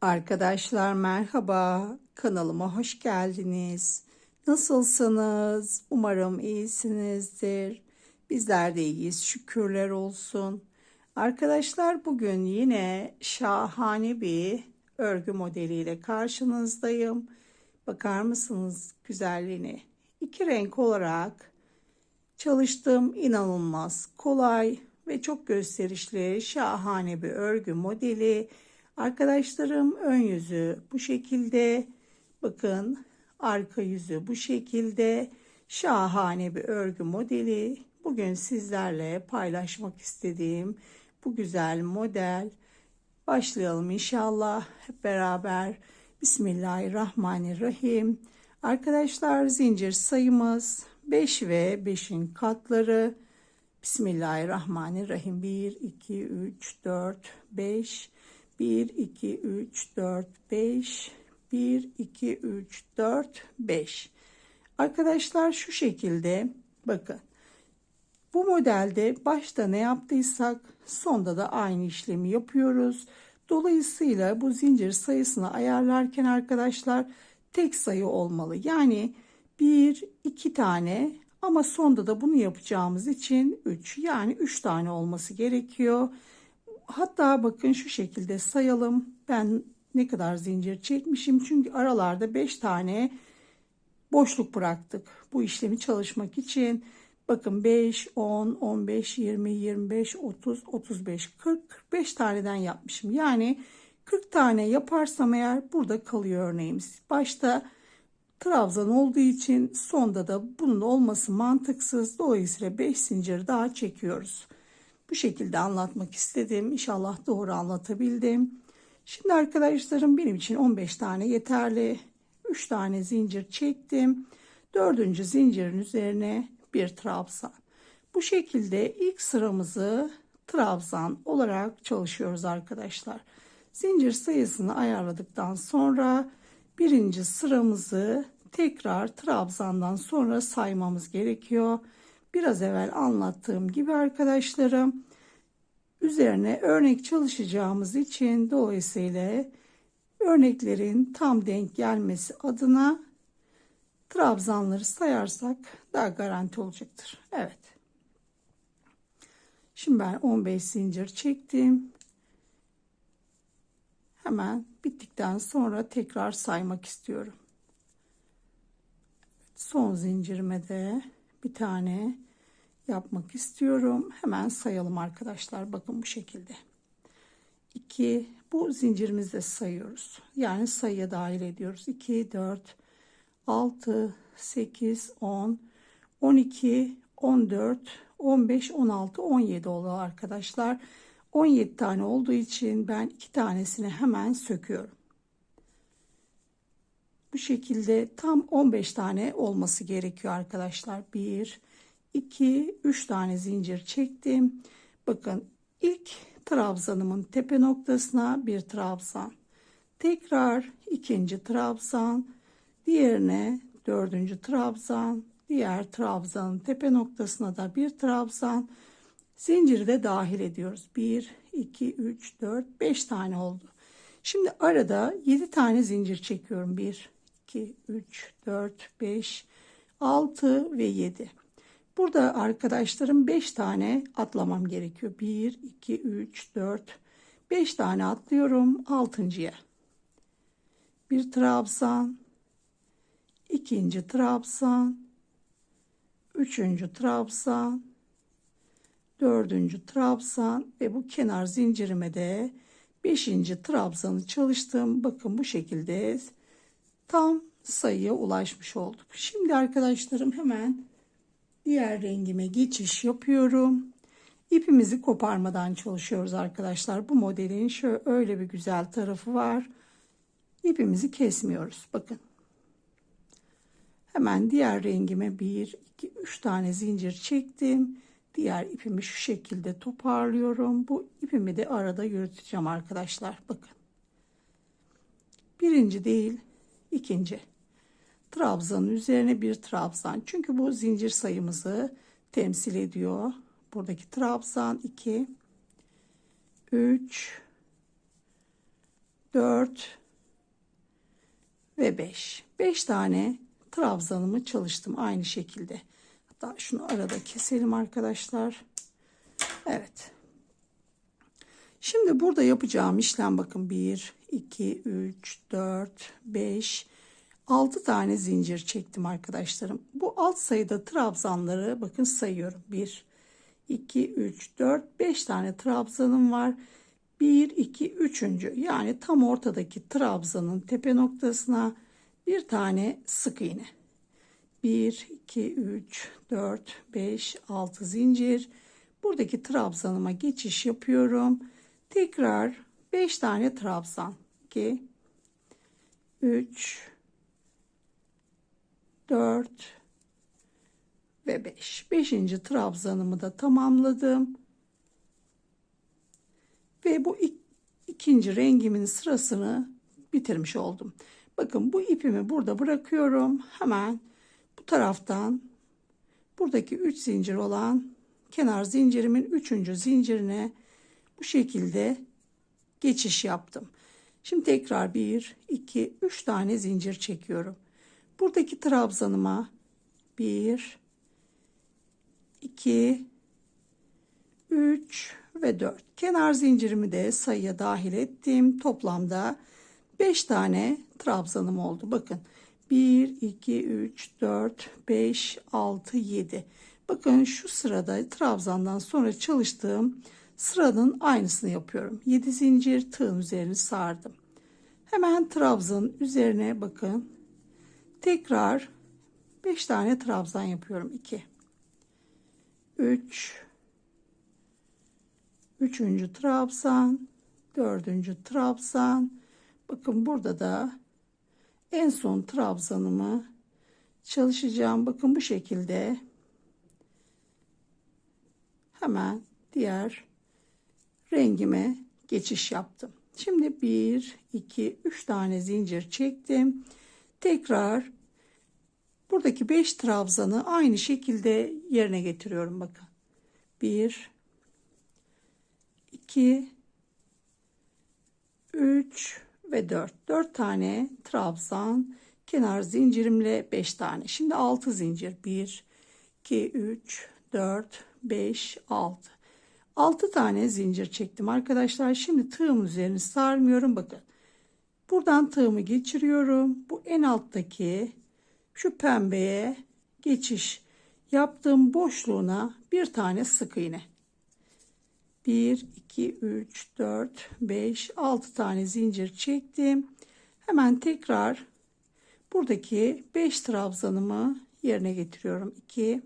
Arkadaşlar merhaba. Kanalıma hoş geldiniz. Nasılsınız? Umarım iyisinizdir. Bizler de iyiyiz. Şükürler olsun. Arkadaşlar bugün yine şahane bir örgü modeliyle karşınızdayım. Bakar mısınız güzelliğine? İki renk olarak çalıştığım inanılmaz kolay ve çok gösterişli şahane bir örgü modeli. Arkadaşlarım ön yüzü bu şekilde. Bakın arka yüzü bu şekilde. Şahane bir örgü modeli. Bugün sizlerle paylaşmak istediğim bu güzel model. Başlayalım inşallah hep beraber. Bismillahirrahmanirrahim. Arkadaşlar zincir sayımız 5 ve 5'in katları. Bismillahirrahmanirrahim. 1, 2, 3, 4, 5, 1, 2, 3, 4, 5, 1, 2, 3, 4, 5. Arkadaşlar şu şekilde bakın. Bu modelde başta ne yaptıysak sonda da aynı işlemi yapıyoruz. Dolayısıyla bu zincir sayısını ayarlarken arkadaşlar tek sayı olmalı. Yani 1, 2 tane ama sonda da bunu yapacağımız için 3 yani 3 tane olması gerekiyor. Hatta bakın şu şekilde sayalım. Ben ne kadar zincir çekmişim. Çünkü aralarda 5 tane boşluk bıraktık. Bu işlemi çalışmak için. Bakın 5, 10, 15, 20, 25, 30, 35, 40, 45 taneden yapmışım. Yani 40 tane yaparsam eğer burada kalıyor örneğimiz. Başta trabzan olduğu için sonda da bunun olması mantıksız. Dolayısıyla 5 zincir daha çekiyoruz. Bu şekilde anlatmak istedim. İnşallah doğru anlatabildim. Şimdi arkadaşlarım benim için 15 tane yeterli. 3 tane zincir çektim. Dördüncü zincirin üzerine bir trabzan. Bu şekilde ilk sıramızı trabzan olarak çalışıyoruz arkadaşlar. Zincir sayısını ayarladıktan sonra birinci sıramızı tekrar trabzandan sonra saymamız gerekiyor. Biraz evvel anlattığım gibi arkadaşlarım üzerine örnek çalışacağımız için dolayısıyla örneklerin tam denk gelmesi adına trabzanları sayarsak daha garanti olacaktır. Evet. Şimdi ben 15 zincir çektim. Hemen bittikten sonra tekrar saymak istiyorum. Son zincirime de bir tane yapmak istiyorum. Hemen sayalım arkadaşlar. Bakın bu şekilde. 2 bu zincirimizde sayıyoruz. Yani sayıya dahil ediyoruz. 2 4 6 8 10 12 14 15 16 17 oldu arkadaşlar. 17 tane olduğu için ben iki tanesini hemen söküyorum. Bu şekilde tam 15 tane olması gerekiyor arkadaşlar. 1 2 3 tane zincir çektim. Bakın ilk trabzanımın tepe noktasına bir trabzan. Tekrar ikinci trabzan, diğerine dördüncü trabzan, diğer trabzanın tepe noktasına da bir trabzan. Zinciri de dahil ediyoruz. 1 2 3 4 5 tane oldu. Şimdi arada 7 tane zincir çekiyorum. 1 2 3 4 5 6 ve 7. Burada arkadaşlarım 5 tane atlamam gerekiyor. 1, 2, 3, 4, 5 tane atlıyorum 6.ya. Bir trabzan, ikinci trabzan, üçüncü trabzan, dördüncü trabzan ve bu kenar zincirime de beşinci trabzanı çalıştım. Bakın bu şekilde tam sayıya ulaşmış olduk. Şimdi arkadaşlarım hemen diğer rengime geçiş yapıyorum. İpimizi koparmadan çalışıyoruz arkadaşlar. Bu modelin şöyle öyle bir güzel tarafı var. İpimizi kesmiyoruz. Bakın. Hemen diğer rengime 1, 2, 3 tane zincir çektim. Diğer ipimi şu şekilde toparlıyorum. Bu ipimi de arada yürüteceğim arkadaşlar. Bakın. Birinci değil, ikinci trabzanın üzerine bir trabzan. Çünkü bu zincir sayımızı temsil ediyor. Buradaki trabzan 2 3 4 ve 5. 5 tane trabzanımı çalıştım aynı şekilde. Hatta şunu arada keselim arkadaşlar. Evet. Şimdi burada yapacağım işlem bakın 1, 2, 3, 4, 5, 6 tane zincir çektim arkadaşlarım. Bu alt sayıda trabzanları bakın sayıyorum. 1, 2, 3, 4, 5 tane trabzanım var. 1, 2, 3. yani tam ortadaki trabzanın tepe noktasına bir tane sık iğne. 1, 2, 3, 4, 5, 6 zincir. Buradaki trabzanıma geçiş yapıyorum. Tekrar 5 tane trabzan. 2, 3, 4 ve 5. 5. trabzanımı da tamamladım. Ve bu ik ikinci rengimin sırasını bitirmiş oldum. Bakın bu ipimi burada bırakıyorum. Hemen bu taraftan buradaki 3 zincir olan kenar zincirimin 3. zincirine bu şekilde geçiş yaptım. Şimdi tekrar 1, 2, 3 tane zincir çekiyorum. Buradaki trabzanıma 1, 2, 3 ve 4. Kenar zincirimi de sayıya dahil ettim. Toplamda 5 tane trabzanım oldu. Bakın 1, 2, 3, 4, 5, 6, 7. Bakın şu sırada trabzandan sonra çalıştığım sıranın aynısını yapıyorum. 7 zincir tığın üzerini sardım. Hemen trabzanın üzerine bakın. Tekrar 5 tane trabzan yapıyorum. 2 3 Üçüncü trabzan, dördüncü trabzan. Bakın burada da en son trabzanımı çalışacağım. Bakın bu şekilde hemen diğer rengime geçiş yaptım. Şimdi 1, 2, 3 tane zincir çektim. Tekrar buradaki 5 trabzanı aynı şekilde yerine getiriyorum bakın. 1, 2 3 ve 4 4 tane trabzan kenar zincirimle 5 tane şimdi 6 zincir 1 2 3 4 5 6 6 tane zincir çektim arkadaşlar. Şimdi tığım üzerini sarmıyorum. Bakın. Buradan tığımı geçiriyorum. Bu en alttaki şu pembeye geçiş yaptığım boşluğuna bir tane sık iğne. 1, 2, 3, 4, 5, 6 tane zincir çektim. Hemen tekrar buradaki 5 trabzanımı yerine getiriyorum. 2,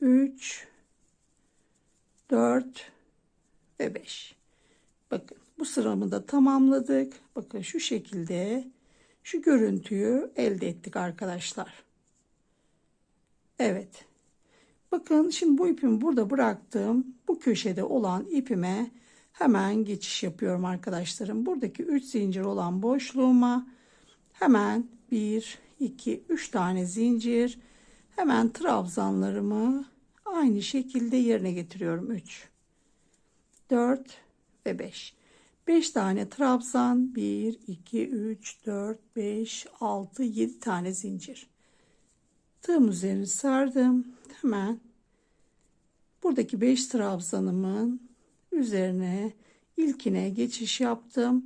3, 4 ve 5. Bakın bu sıramı da tamamladık. Bakın şu şekilde şu görüntüyü elde ettik arkadaşlar. Evet. Bakın şimdi bu ipimi burada bıraktım. Bu köşede olan ipime hemen geçiş yapıyorum arkadaşlarım. Buradaki 3 zincir olan boşluğuma hemen 1, 2, 3 tane zincir. Hemen trabzanlarımı aynı şekilde yerine getiriyorum. 3, 4 ve 5. 5 tane trabzan 1, 2, 3, 4, 5, 6, 7 tane zincir. Tığım üzerine sardım. Hemen buradaki 5 trabzanımın üzerine ilkine geçiş yaptım.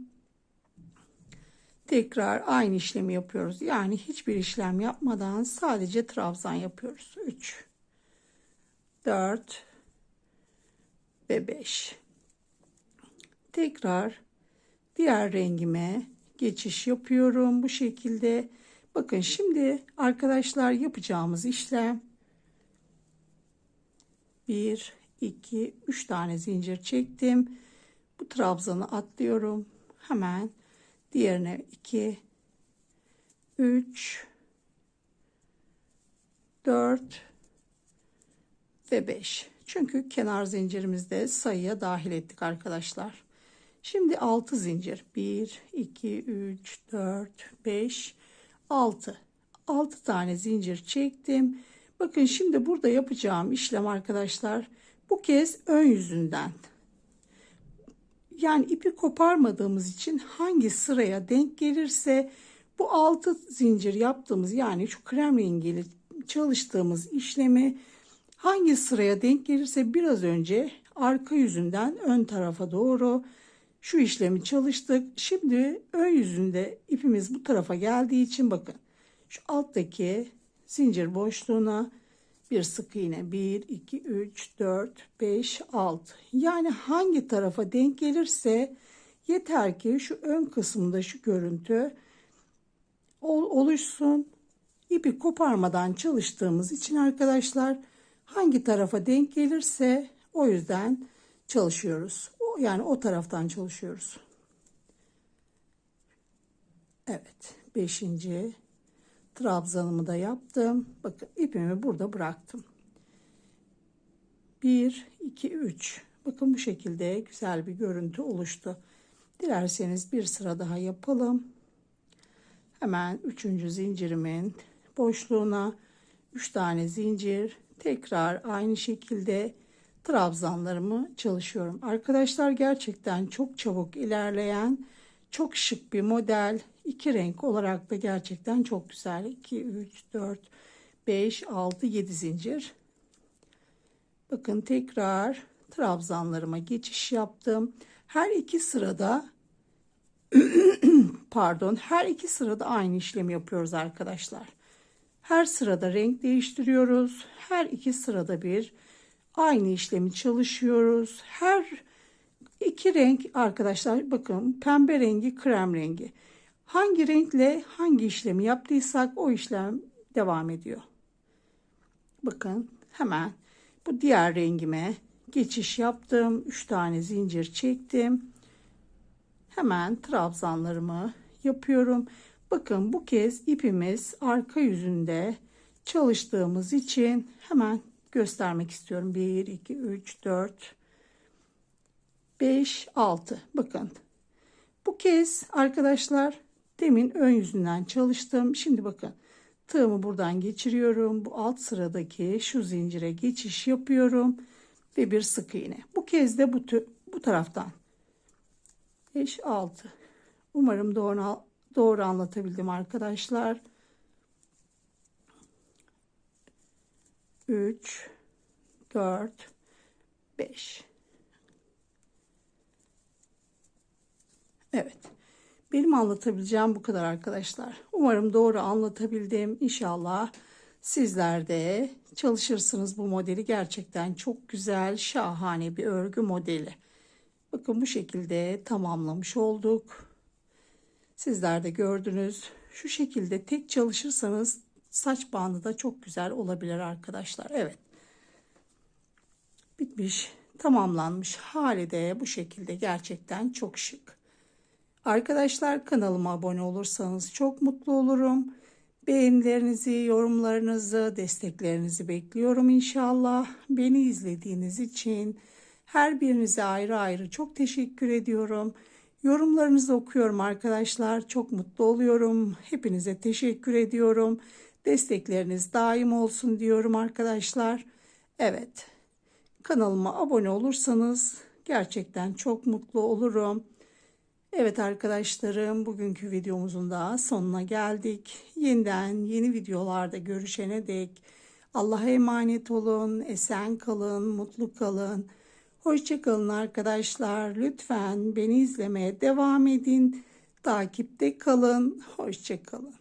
Tekrar aynı işlemi yapıyoruz. Yani hiçbir işlem yapmadan sadece trabzan yapıyoruz. 3 4 ve 5. Tekrar diğer rengime geçiş yapıyorum bu şekilde. Bakın şimdi arkadaşlar yapacağımız işlem 1 2 3 tane zincir çektim. Bu trabzanı atlıyorum. Hemen diğerine 2 3 4 ve 5. Çünkü kenar zincirimizde sayıya dahil ettik arkadaşlar. Şimdi 6 zincir. 1 2 3 4 5 6. 6 tane zincir çektim. Bakın şimdi burada yapacağım işlem arkadaşlar bu kez ön yüzünden yani ipi koparmadığımız için hangi sıraya denk gelirse bu altı zincir yaptığımız yani şu krem rengiyle çalıştığımız işlemi hangi sıraya denk gelirse biraz önce arka yüzünden ön tarafa doğru şu işlemi çalıştık. Şimdi ön yüzünde ipimiz bu tarafa geldiği için bakın şu alttaki zincir boşluğuna bir sık iğne 1 2 3 4 5 6 yani hangi tarafa denk gelirse yeter ki şu ön kısımda şu görüntü oluşsun ipi koparmadan çalıştığımız için arkadaşlar hangi tarafa denk gelirse o yüzden çalışıyoruz yani o taraftan çalışıyoruz Evet beşinci trabzanımı da yaptım. Bakın ipimi burada bıraktım. 1, 2, 3. Bakın bu şekilde güzel bir görüntü oluştu. Dilerseniz bir sıra daha yapalım. Hemen üçüncü zincirimin boşluğuna 3 tane zincir tekrar aynı şekilde trabzanlarımı çalışıyorum. Arkadaşlar gerçekten çok çabuk ilerleyen çok şık bir model. İki renk olarak da gerçekten çok güzel. 2, 3, 4, 5, 6, 7 zincir. Bakın tekrar trabzanlarıma geçiş yaptım. Her iki sırada pardon her iki sırada aynı işlemi yapıyoruz arkadaşlar. Her sırada renk değiştiriyoruz. Her iki sırada bir aynı işlemi çalışıyoruz. Her iki renk arkadaşlar bakın pembe rengi krem rengi. Hangi renkle hangi işlemi yaptıysak o işlem devam ediyor. Bakın hemen bu diğer rengime geçiş yaptım. 3 tane zincir çektim. Hemen trabzanlarımı yapıyorum. Bakın bu kez ipimiz arka yüzünde çalıştığımız için hemen göstermek istiyorum. 1, 2, 3, 4, 5, 6. Bakın bu kez arkadaşlar demin ön yüzünden çalıştım. Şimdi bakın tığımı buradan geçiriyorum. Bu alt sıradaki şu zincire geçiş yapıyorum. Ve bir sık iğne. Bu kez de bu, bu taraftan. 5, 6. Umarım doğru, doğru anlatabildim arkadaşlar. 3, 4, 5. Evet. Benim anlatabileceğim bu kadar arkadaşlar. Umarım doğru anlatabildim. İnşallah sizler de çalışırsınız bu modeli. Gerçekten çok güzel, şahane bir örgü modeli. Bakın bu şekilde tamamlamış olduk. Sizler de gördünüz. Şu şekilde tek çalışırsanız saç bandı da çok güzel olabilir arkadaşlar. Evet. Bitmiş, tamamlanmış hali de bu şekilde gerçekten çok şık. Arkadaşlar kanalıma abone olursanız çok mutlu olurum. Beğenilerinizi, yorumlarınızı, desteklerinizi bekliyorum inşallah. Beni izlediğiniz için her birinize ayrı ayrı çok teşekkür ediyorum. Yorumlarınızı okuyorum arkadaşlar. Çok mutlu oluyorum. Hepinize teşekkür ediyorum. Destekleriniz daim olsun diyorum arkadaşlar. Evet. Kanalıma abone olursanız gerçekten çok mutlu olurum. Evet arkadaşlarım bugünkü videomuzun da sonuna geldik. Yeniden yeni videolarda görüşene dek Allah'a emanet olun, esen kalın, mutlu kalın. Hoşçakalın arkadaşlar. Lütfen beni izlemeye devam edin. Takipte kalın. Hoşçakalın.